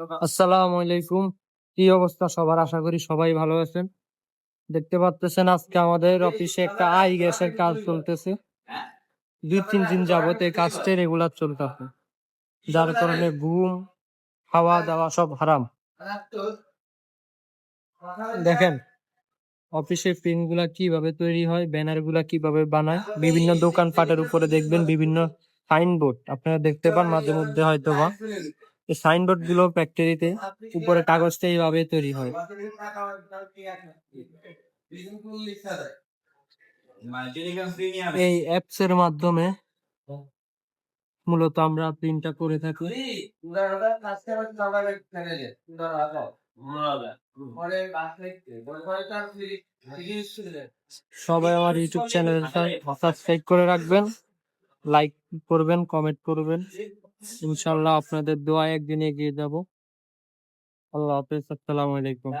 আসসালামু আলাইকুম। কি অবস্থা সবার? আশা করি সবাই ভালো আছেন। দেখতে পাচ্ছেন আজকে আমাদের অফিসে একটা আই গ্যাসের কাজ চলতেছে। দুই, তিন দিন যাবত এই কাজটা রেগুলার চলতেছে। যার কারণে ঘুম খাওয়া দাওয়া সব হারাম। দেখেন, অফিসের প্রিন্টগুলা কীভাবে তৈরি হয় ব্যানারগুলা কীভাবে বানায়, বিভিন্ন দোকান পাটের উপরে দেখবেন বিভিন্ন সাইনবোর্ড। আপনারা দেখতে পান মাঝে মধ্যে হয়তো বা সাইনবোর্ডগুলো ফ্যাক্টরিতে উপরে কাগজটা এইভাবে তৈরি হয়। এই অ্যাপস এর মাধ্যমে মূলত আমরা প্রিন্টটা করে থাকি। সবাই আমার ইউটিউব চ্যানেলটা সাবস্ক্রাইব করে রাখবেন লাইক করবেন কমেন্ট করবেন। ইনশাল্লাহ আপনাদের দোয়া একদিন এগিয়ে যাব। আল্লাহ হাফেজ আসসালামু আলাইকুম।